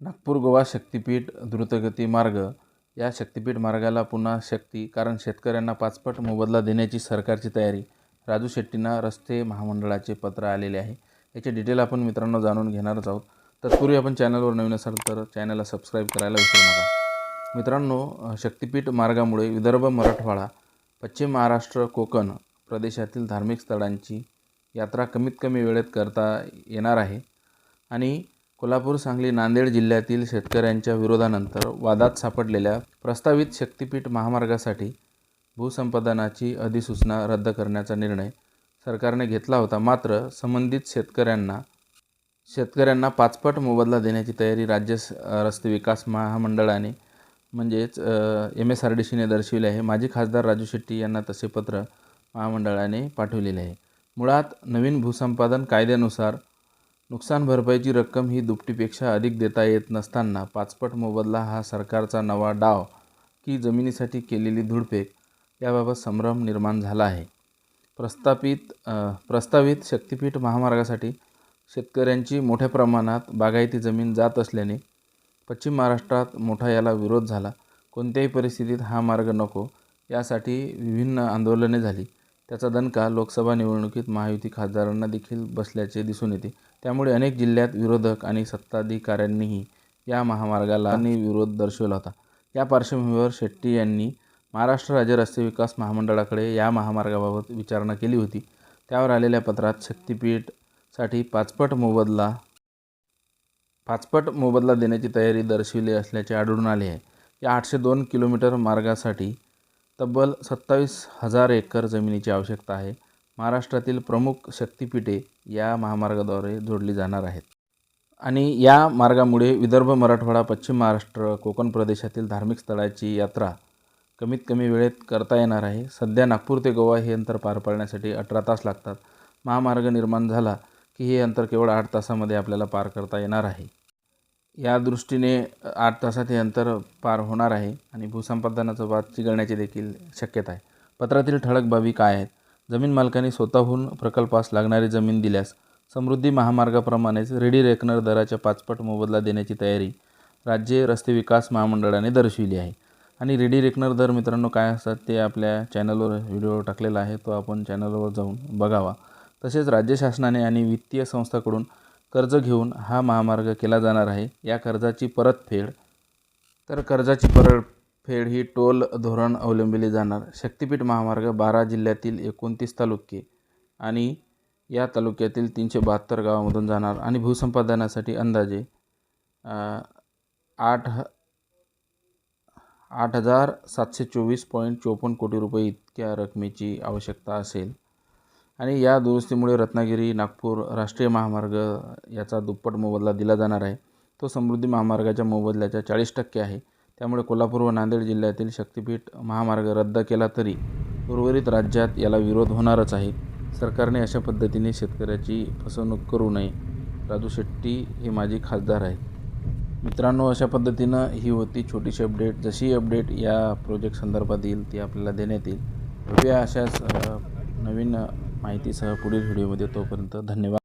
नागपूर गोवा शक्तिपीठ द्रुतगती मार्ग या शक्तिपीठ मार्गाला पुन्हा शक्ती कारण शेतकऱ्यांना पाचपट मोबदला देण्याची सरकारची तयारी. राजू शेट्टींना रस्ते महामंडळाचे पत्र आलेले आहे. याचे डिटेल आपण मित्रांनो जाणून घेणारच आहोत. तत्पूर्वी आपण चॅनलवर नवीन असाल तर चॅनलला सबस्क्राईब करायला विसरू नका. मित्रांनो शक्तीपीठ शक्तिपीठ मार्गामुळे विदर्भ मराठवाडा पश्चिम महाराष्ट्र कोकण प्रदेशातील धार्मिक स्थळांची यात्रा कमीत कमी वेळेत करता येणार आहे. आणि कोल्हापूर सांगली नांदेड जिल्ह्यातील शेतकऱ्यांच्या विरोधानंतर वादात सापडलेल्या प्रस्तावित शक्तिपीठ महामार्गासाठी भूसंपादनाची अधिसूचना रद्द करण्याचा निर्णय सरकारने घेतला होता. मात्र संबंधित शेतकऱ्यांना शेतकऱ्यांना पाचपट मोबदला देण्याची तयारी राज्य स- रस्ते विकास महामंडळाने म्हणजेच एम एस आर डी सीने दर्शविले आहे. माजी खासदार राजू शेट्टी यांना तसे पत्र महामंडळाने पाठवलेले आहे. मुळात नवीन भूसंपादन कायद्यानुसार नुकसान भरपाईची रक्कम ही दुपटीपेक्षा अधिक देता येत नसताना पाचपट मोबदला हा सरकारचा नवा डाव की जमिनीसाठी केलेली धुडपेक याबाबत संभ्रम निर्माण झाला आहे. प्रस्थापित प्रस्तावित शक्तिपीठ महामार्गासाठी शेतकऱ्यांची मोठ्या प्रमाणात बागायती जमीन जात असल्याने पश्चिम महाराष्ट्रात मोठा याला विरोध झाला. कोणत्याही परिस्थितीत हा मार्ग नको यासाठी विभिन्न आंदोलने झाली. त्याचा दणका लोकसभा निवडणुकीत महायुती खासदारांना देखील बसल्याचे दिसून येते. त्यामुळे अनेक जिल्ह्यात विरोधक आणि सत्ताधिकाऱ्यांनीही या महामार्गाला आणि विरोध दर्शवला होता. या पार्श्वभूमीवर शेट्टी यांनी महाराष्ट्र राज्य रस्ते विकास महामंडळाकडे या महामार्गाबाबत विचारणा केली होती. त्यावर आलेल्या पत्रात शक्तिपीठसाठी पाचपट मोबदला पाचपट मोबदला देण्याची तयारी दर्शविली असल्याचे आढळून आले आहे. या आठशे दोन किलोमीटर मार्गासाठी तब्बल सत्तावीस हजार एकर जमिनीची आवश्यकता आहे. महाराष्ट्रातील प्रमुख शक्तिपीठे या महामार्गाद्वारे जोडली जाणार आहेत. आणि या मार्गामुळे विदर्भ मराठवाडा पश्चिम महाराष्ट्र कोकण प्रदेशातील धार्मिक स्थळाची यात्रा कमीत कमी वेळेत करता येणार आहे. सध्या नागपूर ते गोवा हे अंतर पार पाडण्यासाठी अठरा तास लागतात. महामार्ग निर्माण झाला की हे अंतर केवळ आठ तासामध्ये आपल्याला पार करता येणार आहे. या दृष्टीने आठ तासात हे अंतर पार होणार आहे आणि भूसंपादनाचं वाद चिघळण्याची देखील शक्यता आहे. पत्रातील ठळक बाबी काय आहेत? जमीन मालकाने स्वतःहून प्रकल्पास लागणारी जमीन दिल्यास समृद्धी महामार्गाप्रमाणेच रेडी रेकनर दराच्या पाचपट मोबदला देण्याची तयारी राज्य रस्ते विकास महामंडळाने दर्शविली आहे. आणि रेडी रेकनर दर मित्रांनो काय असतात ते आपल्या चॅनलवर व्हिडिओ टाकलेला आहे तो आपण चॅनलवर जाऊन बघावा. तसेच राज्य शासनाने आणि वित्तीय संस्थाकडून कर्ज घेऊन हा महामार्ग केला जाणार आहे. या कर्जाची परतफेड तर कर्जाची परत फेड ही टोल धोरण अवलंबिले जाणार. शक्तिपीठ महामार्ग बारा जिल्ह्यातील एकोणतीस तालुके आणि या तालुक्यातील तीनशे बहात्तर गावामधून जाणार आणि भूसंपादनासाठी अंदाजे आठ ह आठ हजार सातशे चोवीस पॉईंट चोपन्न कोटी रुपये इतक्या रकमेची आवश्यकता असेल. आणि या दुरुस्तीमुळे रत्नागिरी नागपूर राष्ट्रीय महामार्ग याचा दुप्पट मोबदला दिला जाणार आहे. तो समृद्धी महामार्गाच्या मोबदल्याच्या चाळीस टक्के आहे. त्यामुळे कोल्हापूर व नांदेड जिल्ह्यातील शक्तिपीठ महामार्ग रद्द केला तरी उर्वरित राज्यात याला विरोध होणारच आहे. सरकारने अशा पद्धतीने शेतकऱ्याची फसवणूक करू नये. राजू शेट्टी हे माझे खासदार आहेत. मित्रांनो अशा पद्धतीनं ही होती छोटीशी अपडेट. जशी अपडेट या प्रोजेक्ट संदर्भात येईल ती आपल्याला देण्यात येईल. कृपया अशाच नवीन माहितीसह पुढील व्हिडिओमध्ये. तोपर्यंत धन्यवाद.